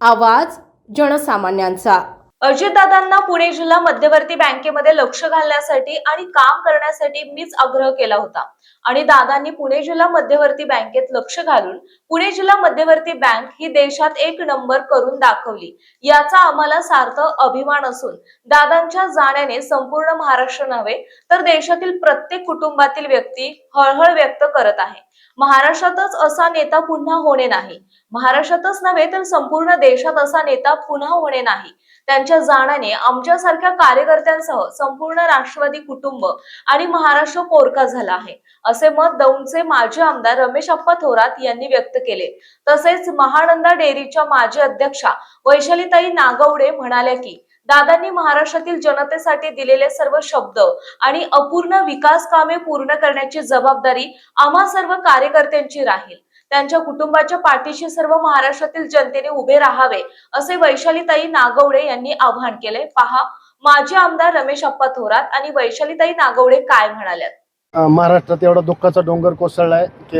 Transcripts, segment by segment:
आवाज जनसामान्यांचा. अजितदादांना पुणे जिल्हा मध्यवर्ती बँकेमध्ये लक्ष घालण्यासाठी आणि काम करण्यासाठी मीच आग्रह केला होता. आणि दादांनी पुणे जिल्हा मध्यवर्ती बँकेत लक्ष घालून पुणे जिल्हा मध्यवर्ती बँक ही देशात एक नंबर करून दाखवली. याचा आम्हाला सार्थ अभिमान असून दादांच्या जाण्याने संपूर्ण महाराष्ट्र नव्हे तर देशातील प्रत्येक कुटुंबातील व्यक्ती हळहळ व्यक्त करत आहे. महाराष्ट्रातच असा नेता पुन्हा होणे नाही. महाराष्ट्रातच नव्हे तर संपूर्ण देशात असा नेता पुन्हा होणे नाही. त्यांच्या जाण्याने आमच्यासारख्या कार्यकर्त्यांसह संपूर्ण राष्ट्रवादी कुटुंब आणि महाराष्ट्र पोरका झाला आहे. असे मत दौंडचे माजी आमदार रमेश अप्पा थोरात यांनी व्यक्त केले. तसेच महानंदा डेअरीच्या माजी अध्यक्षा वैशालीताई नागवडे म्हणाल्या की दादांनी महाराष्ट्रातील जनतेसाठी दिलेले सर्व शब्द आणि अपूर्ण विकास कामे पूर्ण करण्याची जबाबदारी आम्हा सर्व कार्यकर्त्यांची राहील. त्यांच्या कुटुंबाच्या पाठीशी सर्व महाराष्ट्रातील जनतेने उभे राहावे असे वैशालीताई नागवडे यांनी आवाहन केले. पहा माजी आमदार रमेश अप्पा थोरात आणि वैशालीताई नागवडे काय म्हणाल्यात? महाराष्ट्रात एवढा दुःखाचा डोंगर कोसळला आहे की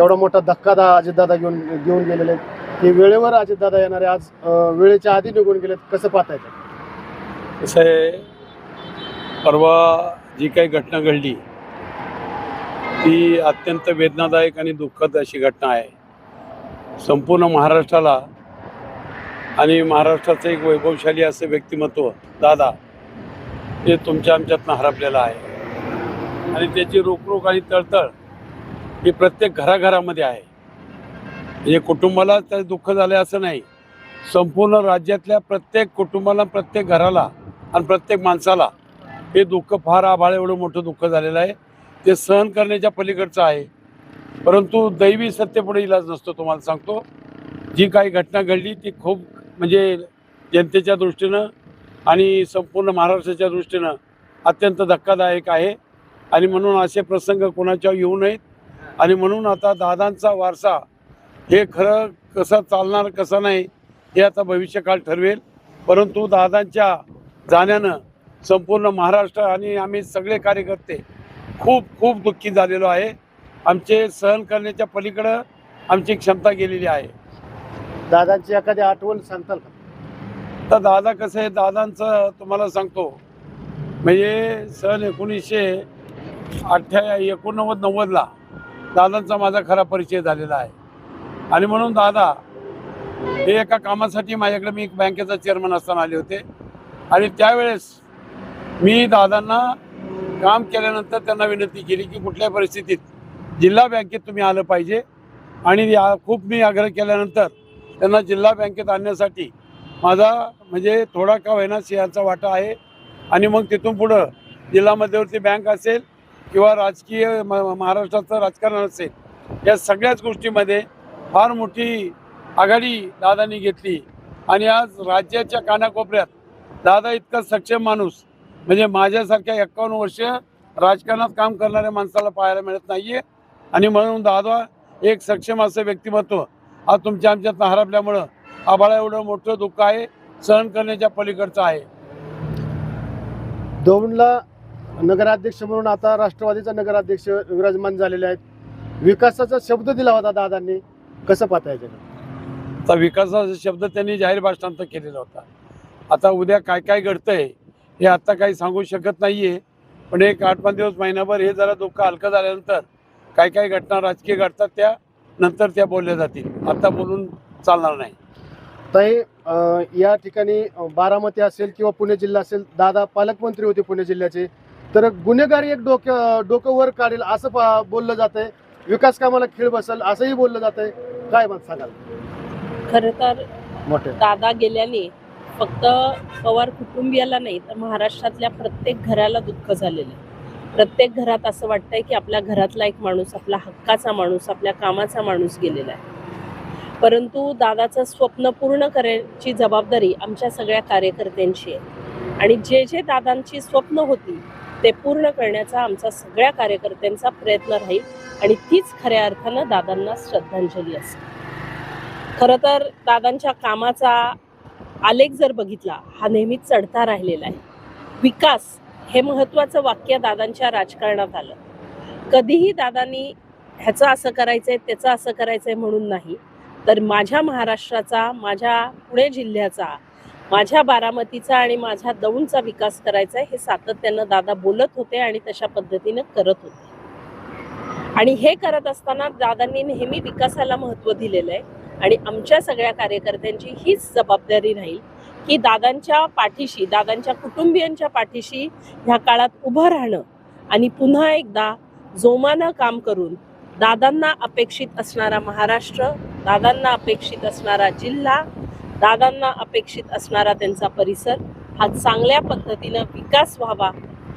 एवढा मोठा धक्का दा अजितदादा घेऊन घेऊन गेलेले आहेत. की वेळेवर अजितदादा येणारे आज वेळेच्या आधी निघून गेलेत कसं पाहता येतं कसं आहे परवा जी काही घटना घडली ती अत्यंत वेदनादायक आणि दुःखद अशी घटना आहे. संपूर्ण महाराष्ट्राला आणि महाराष्ट्राचं एक वैभवशाली असं व्यक्तिमत्व दादा हे तुमच्या आमच्यातनं हरपलेलं आहे. आणि त्याची रोखरोख आणि तळतळ ही प्रत्येक घराघरामध्ये आहे. म्हणजे कुटुंबाला तर दुःख झालं असं नाही. संपूर्ण राज्यातल्या प्रत्येक कुटुंबाला प्रत्येक घराला आणि प्रत्येक माणसाला हे दुःख फार आभाळ एवढं मोठं दुःख झालेलं आहे. ते सहन करण्याच्या पलीकडचं आहे. परंतु दैवी सत्तेपुढे इलाज नसतो तुम्हाला सांगतो. जी काही घटना घडली ती खूप म्हणजे जनतेच्या दृष्टीनं आणि संपूर्ण महाराष्ट्राच्या दृष्टीनं अत्यंत धक्कादायक आहे. आणि म्हणून असे प्रसंग कोणाच्या येऊ नयेत. आणि म्हणून आता दादांचा वारसा हे खरं कसं चालणार कसं नाही हे आता भविष्यकाळ ठरवेल. परंतु दादांच्या जाण्यानं संपूर्ण महाराष्ट्र आणि आम्ही सगळे कार्यकर्ते खूप खूप दुःखी झालेलो आहे. आमचे सहन करण्याच्या पलीकडं आमची क्षमता गेलेली आहे. दादांची एखादी आठवण सांगताल का? तर दादा कसं आहे दादांचं तुम्हाला सांगतो. म्हणजे सन एकोणीसशे अठ्ठ्या एकोणनव्वद नव्वदला दादांचा माझा खरा परिचय झालेला आहे. आणि म्हणून दादा हे एका कामासाठी माझ्याकडे मी एक बँकेचा चेअरमन असताना आले होते. आणि त्यावेळेस मी दादांना काम केल्यानंतर त्यांना विनंती केली की कुठल्याही परिस्थितीत जिल्हा बँकेत तुम्ही आलं पाहिजे. आणि या खूप मी आग्रह केल्यानंतर त्यांना जिल्हा बँकेत आणण्यासाठी माझा म्हणजे थोडा का होईना सिंहाचा वाटा आहे. आणि मग तिथून पुढं जिल्हा मध्यवर्ती बँक असेल किंवा राजकीय म- महाराष्ट्राचं राजकारण असेल या सगळ्याच गोष्टीमध्ये फार मोठी आघाडी दादांनी घेतली. आणि आज राज्याच्या कानाकोपऱ्यात दादा इतका सक्षम माणूस म्हणजे माझ्यासारख्या एक्कावन्न वर्ष राजकारणात काम करणाऱ्या माणसाला पाहायला मिळत नाहीये. आणि म्हणून दादा एक सक्षम असं व्यक्तिमत्व आज तुमच्या आमच्यात हरपल्यामुळं आभाळा एवढं मोठं दुःख आहे सहन करण्याच्या पलीकडचं आहे. दोनला नगराध्यक्ष म्हणून आता राष्ट्रवादीचा नगराध्यक्ष विराजमान झालेले आहेत. विकासाचा शब्द दिला होता दादांनी. कसं पाहता येतं आता विकासाचा शब्द त्यांनी जाहीर भाषणांत केलेला होता. आता उद्या काय काय घडतंय हे आता काही सांगू शकत नाहीये. पण एक आठ पाच दिवस महिनाभर हे जरा दुःख हलकं झाल्यानंतर काय काय घटना राजकीय घडतात त्या नंतर त्या बोलल्या जातील. आता बोलून चालणार नाही. ताई या ठिकाणी बारामती असेल किंवा पुणे जिल्हा असेल दादा पालकमंत्री होते पुणे जिल्ह्याचे. तर गुन्हेगारी एक डोक्या डोकं वर काढेल असं बोललं जात आहे विकास कामाला खीळ बसेल असंही बोललं जात आहे काय मत सांगाल? खरं तर मोठे. दादा गेल्याने फक्त पवार कुटुंबियाला नाही तर महाराष्ट्रातल्या प्रत्येक घराला दुःख झालेलं आहे. प्रत्येक घरात असं वाटतंय की आपल्या घरातला एक माणूस आपला हक्काचा माणूस आपल्या कामाचा माणूस गेलेला आहे. परंतु दादाचं स्वप्न पूर्ण करायची जबाबदारी आमच्या सगळ्या कार्यकर्त्यांची आहे. आणि जे जे दादांची स्वप्न होती ते पूर्ण करण्याचा आमचा सगळ्या कार्यकर्त्यांचा प्रयत्न राहील आणि तीच खऱ्या अर्थानं दादांना श्रद्धांजली असेल खरं तर दादांच्या कामाचा आलेख जर बघितला हा नेहमीच चढता राहिलेला आहे. विकास हे महत्त्वाचं वाक्य दादांच्या राजकारणात आलं. कधीही दादांनी ह्याचं असं करायचंय त्याचं असं करायचंय म्हणून नाही तर माझ्या महाराष्ट्राचा माझ्या पुणे जिल्ह्याचा माझ्या बारामतीचा आणि माझ्या दौंडचा विकास करायचा आहे हे सातत्यानं दादा बोलत होते आणि तशा पद्धतीनं करत होते. आणि हे करत असताना दादांनी नेहमी विकासाला महत्त्व दिलेलं आहे आणि आमच्या सगळ्या कार्यकर्त्यांची हीच जबाबदारी राहील की दादांच्या पाठीशी दादांच्या कुटुंबियांच्या पाठीशी ह्या काळात उभं राहणं आणि पुन्हा एकदा जोमानं काम करून दादांना अपेक्षित असणारा महाराष्ट्र दादांना अपेक्षित असणारा जिल्हा दादांना अपेक्षित असणारा त्यांचा परिसर हा चांगल्या पद्धतीनं विकास व्हावा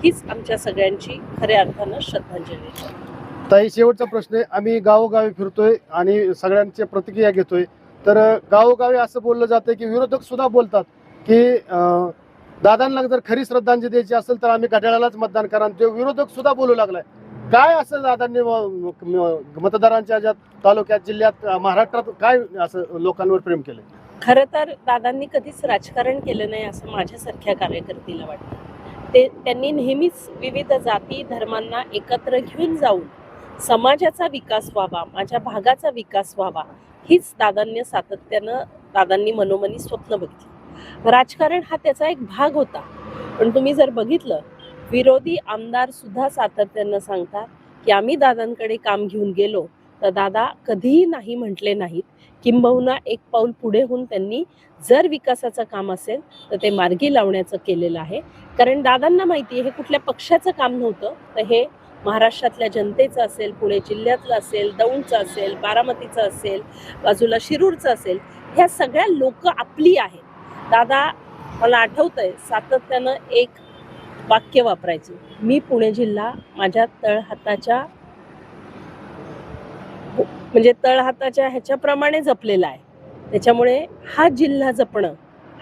हीच आमच्या सगळ्यांची खऱ्या अर्थानं श्रद्धांजली. ताई शेवटचा प्रश्न आहे. आम्ही गावोगावी फिरतोय आणि सगळ्यांची प्रतिक्रिया घेतोय. तर गावोगावी असं बोललं जातं की विरोधक सुद्धा बोलतात की दादांना जर खरी श्रद्धांजली द्यायची असेल तर आम्ही घड्याळालाच मतदान करा. आणि तो विरोधक सुद्धा बोलू लागलाय. काय असं दादांनी मतदारांच्या ज्या तालुक्यात जिल्ह्यात महाराष्ट्रात काय असं लोकांवर प्रेम केलं खरं तर दादांनी कधीच राजकारण केलं नाही असं माझ्यासारख्या कार्यकर्तीला वाटतं. ते त्यांनी नेहमीच विविध जाती धर्मांना एकत्र घेऊन जाऊन समाजाचा विकास व्हावा माझ्या भागाचा विकास व्हावा हीच दादांनी सातत्यानं दादांनी मनोमनी स्वप्न बघितली. राजकारण हा त्याचा एक भाग होता. पण तुम्ही जर बघितलं विरोधी आमदार सुद्धा सातत्यानं सांगतात की आम्ही दादांकडे काम घेऊन गेलो तर दादा कधीही नाही म्हटले नाहीत. किंबहुना एक पाऊल पुढे होऊन त्यांनी जर विकासाचं काम असेल तर ते मार्गी लावण्याचं केलेलं आहे. कारण दादांना माहिती आहे हे कुठल्या पक्षाचं काम नव्हतं. तर हे महाराष्ट्रातल्या जनतेचं असेल पुणे जिल्ह्यातलं असेल दौंडचं असेल बारामतीचं असेल बाजूला शिरूरचं असेल ह्या सगळ्या लोक आपली आहेत. दादा मला आठवतंय सातत्यानं एक वाक्य वापरायचे. मी पुणे जिल्हा माझ्या तळहाताच्या म्हणजे तळहाताच्या ह्याच्याप्रमाणे जपलेला आहे. त्याच्यामुळे हा जिल्हा जपणं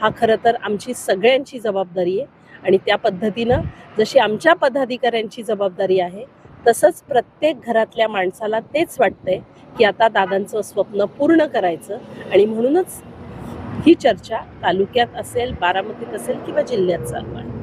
हा खरं तर आमची सगळ्यांची जबाबदारी आहे. आणि त्या पद्धतीनं जशी आमच्या पदाधिकाऱ्यांची जबाबदारी आहे तसंच प्रत्येक घरातल्या माणसाला तेच वाटतंय की आता दादांचं स्वप्न पूर्ण करायचं आणि म्हणूनच ही चर्चा तालुक्यात असेल बारामतीत असेल किंवा जिल्ह्यात चालू आहे.